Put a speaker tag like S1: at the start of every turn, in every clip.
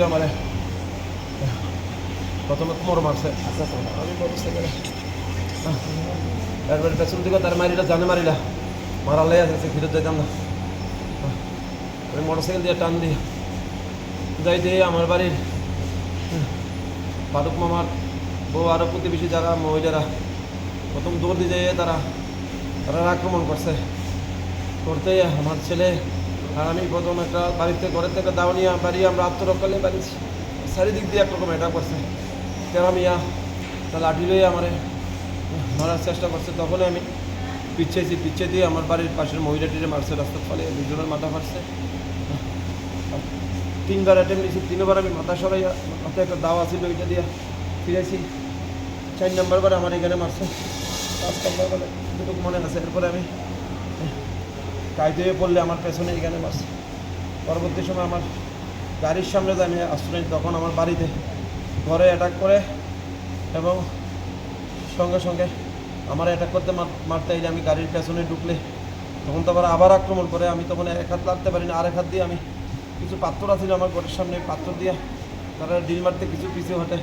S1: দিয়ে আমার প্রথমে কোমর মারছে। হ্যাঁ, আচ্ছা আচ্ছা আমি বলছে তারপরে পেছন দিকে তার মারিলা, জানে মারিলা। মারালে আছে ফিরে যেতাম না। হ্যাঁ, আমি মোটর সাইকেল দিয়ে টান দিয়ে যাই দিয়ে আমার বাড়ির হ্যাঁ, ফারুক মামার বউ আরও প্রতিবেশী যারা, মহিলারা, প্রথম দৌড় দিয়ে তারা তারা আক্রমণ করছে। করতে আমার ছেলে আর আমি প্রথম একটা বাড়িতে, ঘরের থেকে দাও নিয়ে বাড়ি আমরা আত্মরক্ষালে বাড়ি চারিদিক দিয়ে একরকম এটা করছে। তেরা মিয়া? তা লাঠি লয়ে আমারে মারার চেষ্টা করছে। তখনই আমি পিছিয়েছি পিছিয়ে দিয়ে আমার বাড়ির পাশের মহিলাটিরে মারছে, রাস্তার ফলে দুজনের মাথা ফাটছে। তিনবার অ্যাটেম্প নিয়েছি, তিনবার আমি মাথা সরাই মাথায় একটা দাওয়া ছিল ওইটা দিয়ে ফিরেছি চার নম্বর বার আমার এখানে মারছে, পাঁচ নম্বর বারে যেটুকু মনে আছে, এরপরে আমি কায়দে হয়ে পড়লে আমার পেছনে এখানে মারছে পরবর্তী সময় আমার গাড়ির সামনে যে আমি আশ্রয় তখন আমার বাড়িতে ঘরে অ্যাটাক করে এবং সঙ্গে সঙ্গে আমার অ্যাটাক করতে মার- মারতে এলে আমি গাড়ির পেছনে ঢুকলে তখন তো আবার আবার আক্রমণ করে। আমি তখন এক হাত লাগতে পারি না, আরেক হাত দিয়ে আমি কিছু পাত্র আছিল আমার ঘরের সামনে পাত্র দিয়ে তারা ডিল মারতে কিছু পিছিয়ে হটে।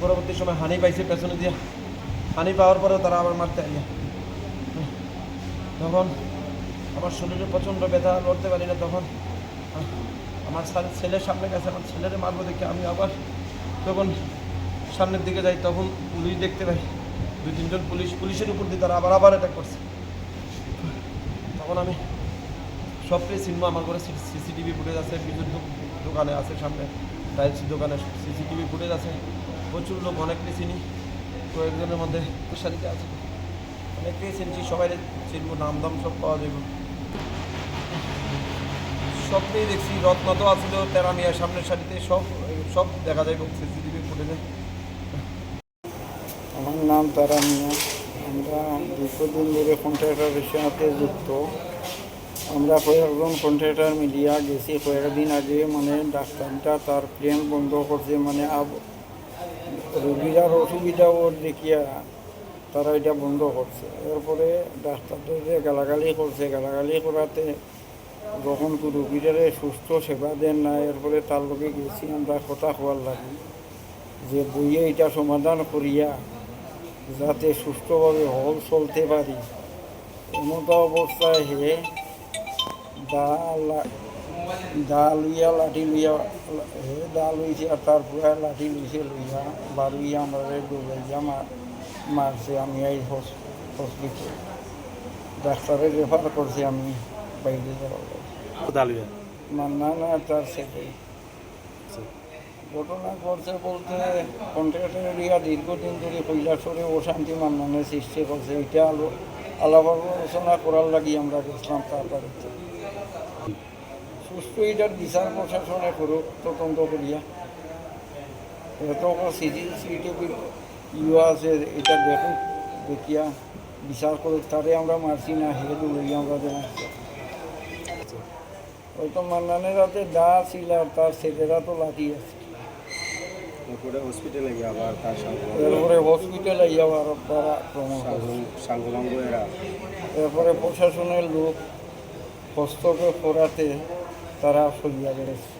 S1: পরবর্তী সময় হানি পাইছে পেছনে দিয়ে। হানি পাওয়ার পরেও তারা আবার মারতে আইয়া তখন আমার শরীরে প্রচণ্ড ব্যথা, লড়তে পারি না তখন। আমার ছেলের সামনে গেছে, আমার ছেলের মারবো দেখে আমি আবার তখন সামনের দিকে যাই তখন পুলিশ দেখতে পাই। দুই, তিনজন পুলিশ, পুলিশের উপর দিয়ে তারা আবার আবার অ্যাটাক করছে। তখন আমি সবটাই চিনবো, আমার ঘরে সিসিটিভি ফুটেজ আছে, বিদ্যুৎ দোকানে আছে সামনে টাইলস দোকানে সিসিটিভি ফুটেজ আছে। প্রচুর লোক, অনেককে চিনি, কয়েকজনের মধ্যে তুষারিতে আছে। অনেককেই চিনছি সবাই চিনবো, নাম দাম সব পাওয়া যাবে সবটাই দেখছি। রত্ন তো আছিল তেরামিয়ার সামনের সারিতে সব সব দেখা যায় সিসিটিভি ফুটেজে
S2: আমার নাম তারা মিয়া। আমরা দীর্ঘদিন ধরে কন্ট্রাক্টরের সাথে যুক্ত। আমরা কয়েকজন কন্ট্রাক্টর মিলিয়া গেছি। কয়েকদিন আগে মানে ডাক্তারটা তার প্লেন বন্ধ করছে। মানে আব রোগীরার অসুবিধা ওর দেখিয়া তারা এটা বন্ধ করছে। এরপরে ডাক্তারদের গালাগালি করছে, গালাগালি করাতে যখন রোগীরারে সুস্থ সেবা দেন না এরপরে তার লগে গেছি আমরা কথা হওয়ার লাগি যে বইয়ে এটা সমাধান করিয়া যাতে সুস্থভাবে হল চলতে পারি, এমতো অবস্থায় হে দা লা- দা লইয়া লাঠি লইয়া, হে দা লইছে আর তারপরে লাঠি লইছে লইয়া বারুইয়া আমরা দৌড়াইয়া মার মারছে আমি এই হসপিটাল ডাক্তারে রেফার করছি আমি বাইরে যাওয়ার লাগে।
S3: কোদালিয়া?
S2: মান্না না তার সেটা ঘটনা করছে বলতে কন্ট্রাক্টর এরিয়া দীর্ঘদিন ধরে কৈলাসরে অশান্তি মান্নানের সৃষ্টি করছে। এটা আলো আলাপ আলোচনা করার লাগি আমরা গেছিলাম তার সুস্থ এটার বিচার প্রশাসনে করুক তদন্ত করিয়া। এত সিসিটিভি ইউ আছে, এটা দেখুক, দেখিয়া বিচার করুক। তারে আমরা মারছি না, হেড লইয়া আমরা যে মারছি তো মান্নানের হাতে দা ছিল আর তার ছেলেরা তো লাঠি আছে।
S3: তারপরে হসপিটালে গিয়ে আবার তার সঙ্গে
S2: এরপরে হসপিটালে তারা
S3: এরা
S2: এরপরে প্রশাসনের লোক হস্তক্ষেপ করাতে তারা সরিয়া বেড়েছে